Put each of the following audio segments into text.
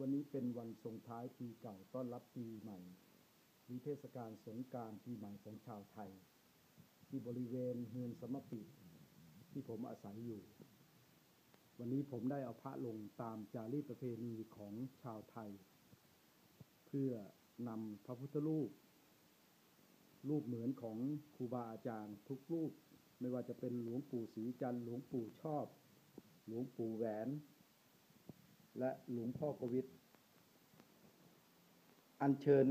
วันนี้เป็นวันส่งท้ายปีเก่าต้อนรับปีใหม่หรือเทศกาลสงการปีใหม่ของชาวไทย ที่บริเวณเฮือนสมปิที่ผมอาศัยอยู่ วันนี้ผมได้เอาพระลงตามจารีตประเพณีของชาวไทย เพื่อนำพระพุทธรูป รูปเหมือนของครูบาอาจารย์ทุกรูป ไม่ว่าจะเป็นหลวงปู่ศรีจันทร์หลวงปู่ชอบ หลวงปู่แหวน และหลวงพ่อกวิทอัญเชิญ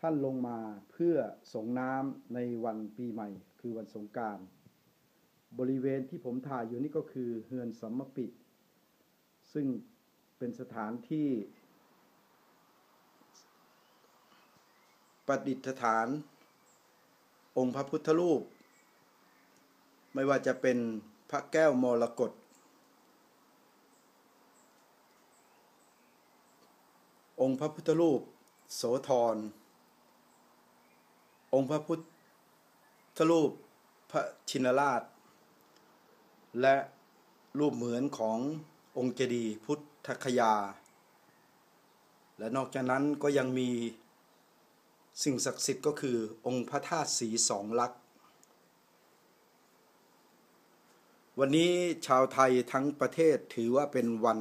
ท่านลงมาเพื่อส่งน้ำในวันปีใหม่ คือวันสงการ บริเวณที่ผมถ่ายอยู่นี่ก็คือเฮือนสัมมปิ ซึ่งเป็นสถานที่ประดิษฐาน องค์พระพุทธรูป ไม่ว่าจะเป็นพระแก้วมรกต องค์พระพุทธรูป โสธร องค์พระพุทธรูปพระชินราช และรูปเหมือนขององค์เจดีย์พุทธคยา และนอกจากนั้นก็ยังมีสิ่งศักดิ์สิทธิ์ก็คือองค์พระธาตุสีสองลักษณ์วันนี้ชาวไทยทั้งประเทศถือว่าเป็นวัน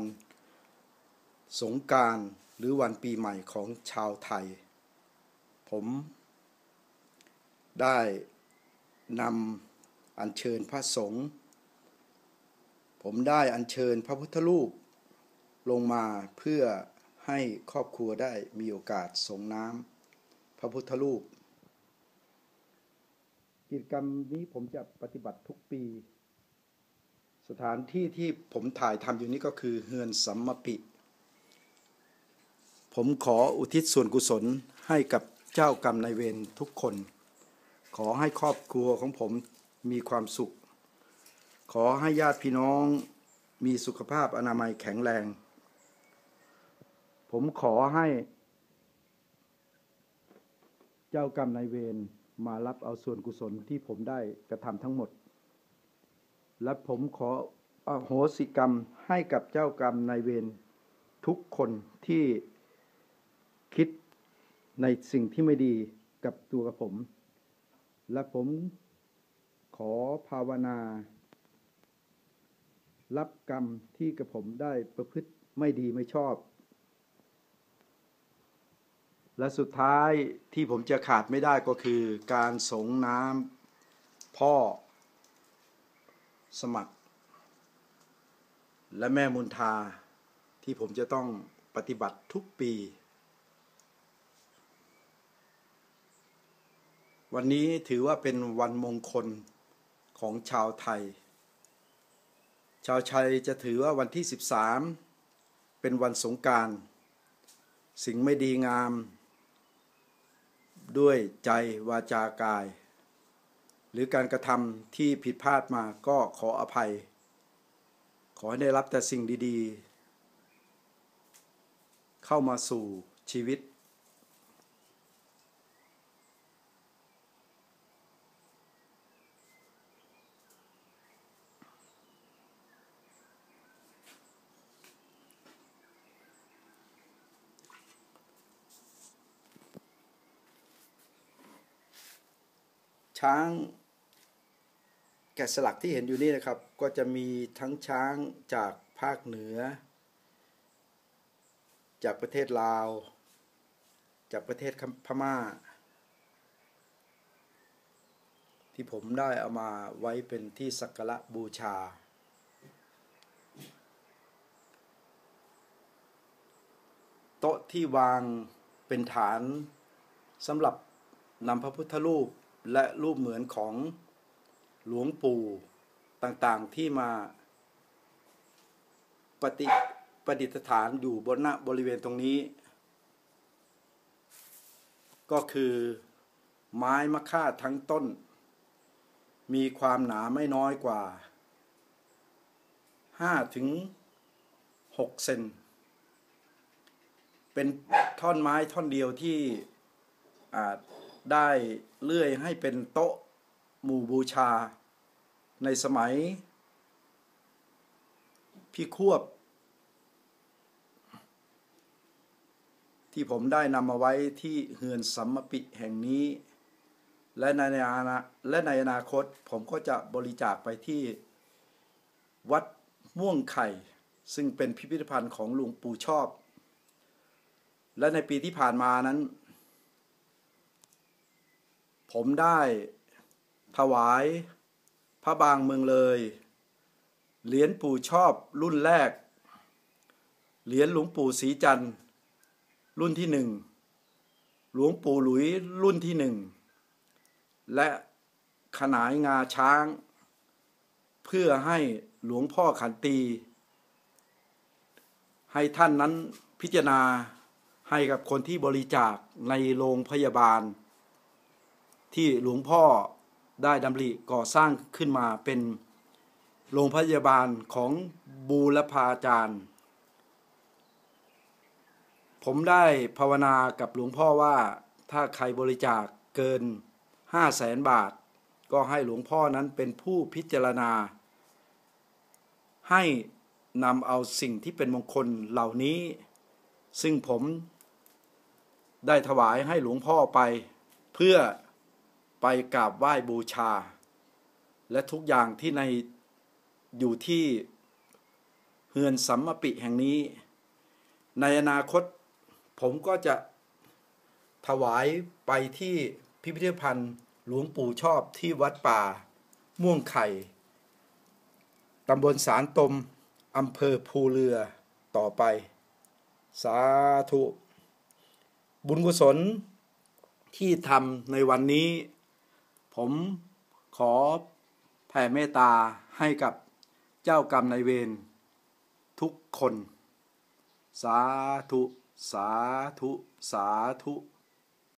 สงการ หรือวันปีใหม่ของชาวไทย ผมได้นำอัญเชิญพระสงฆ์ผมได้อัญเชิญพระพุทธรูปลงมาเพื่อให้ครอบครัวได้มีโอกาสส่งน้ำพระพุทธรูป กิจกรรมนี้ผมจะปฏิบัติทุกปี สถานที่ที่ผมถ่ายทำอยู่นี้ก็คือเฮือนสัมมปิ ผมขออุทิศส่วนกุศลให้กับเจ้ากรรมนายเวรทุกคน ขอให้ครอบครัวของผมมีความสุข ขอให้ญาติพี่น้องมีสุขภาพอนามัยแข็งแรง ผมขอให้ เจ้ากรรมนายเวรมารับเอาส่วนกุศลที่ผมได้กระทำทั้งหมด และผมขออโหสิกรรมให้กับเจ้ากรรมนายเวรทุกคนที่ คิดในสิ่งที่ไม่ดีกับตัวกับผม และผมขอภาวนา รับกรรมที่กับผมได้ประพฤติไม่ดีไม่ชอบ และสุดท้ายที่ผมจะขาดไม่ได้ก็คือการสงน้ำพ่อสมัคร และแม่มุนทาที่ผมจะต้องปฏิบัติทุกปี วันนี้ถือว่าเป็นวันมงคลของชาวไทย ชาวไทยจะถือว่าวันที่ 13 เป็นวันสงการ สิ่งไม่ดีงาม ด้วยใจวาจากาย หรือการกระทำที่ผิดพลาดมาก็ขออภัย ขอให้ได้รับแต่สิ่งดีๆ เข้ามาสู่ชีวิต ช้างแกะสลักที่เห็นอยู่นี่นะครับ ก็จะมีทั้งช้างจากภาคเหนือ จากประเทศลาว จากประเทศพม่า ที่ผมได้เอามาไว้เป็นที่สักการะบูชา โต๊ะที่วางเป็นฐานสำหรับนำพระพุทธรูป และรูปเหมือนของหลวงปู่ต่างๆที่มาปฏิประดิษฐานอยู่บนหน้าบริเวณตรงนี้ ก็คือไม้มะค่าทั้งต้น มีความหนาไม่น้อยกว่า5ถึง6เซนเป็นท่อนไม้ท่อนเดียวที่อาจได้ เลื่อยให้เป็นโต๊ะหมู่บูชา ในสมัย พี่ควบ ที่ผมได้นำมาไว้ที่เฮือนสัมมปิแห่งนี้ และในอนาและในอนาคตผมก็จะบริจาคไปที่วัดม่วงไข่ ซึ่งเป็นพิพิธภัณฑ์ของหลวงปู่ชอบ และในปีที่ผ่านมานั้น ผมได้ถวาย พระบางเมืองเลย เหรียญปู่ชอบรุ่นแรก เหรียญหลวงปู่ศรีจันทร์ รุ่นที่หนึ่ง หลวงปู่หลุยรุ่นที่หนึ่ง และขนายงาช้าง เพื่อให้หลวงพ่อขันตี ให้ท่านนั้นพิจารณาให้กับคนที่บริจาคในโรงพยาบาล ที่หลวงพ่อได้ดำริก่อสร้างขึ้นมาเป็นโรงพยาบาลของบูรพาจารย์ ผมได้ภาวนากับหลวงพ่อว่าถ้าใครบริจาคเกินห้าแสนบาท ก็ให้หลวงพ่อนั้นเป็นผู้พิจารณา ให้นำเอาสิ่งที่เป็นมงคลเหล่านี้ ซึ่งผมได้ถวายให้หลวงพ่อไปเพื่อ ไปกราบไหว้บูชา และทุกอย่างที่ในอยู่ที่เฮือนสัมมปิแห่งนี้ ในอนาคตผมก็จะถวายไปที่พิพิธภัณฑ์หลวงปู่ชอบที่วัดป่า ม่วงไข่ตำบลสารตมอำเภอภูเรือต่อไป สาธุ บุญกุศลที่ทำในวันนี้ ผมขอแผ่เมตตาให้กับเจ้ากรรมนายเวรทุกคน สาธุ สาธุ สาธุ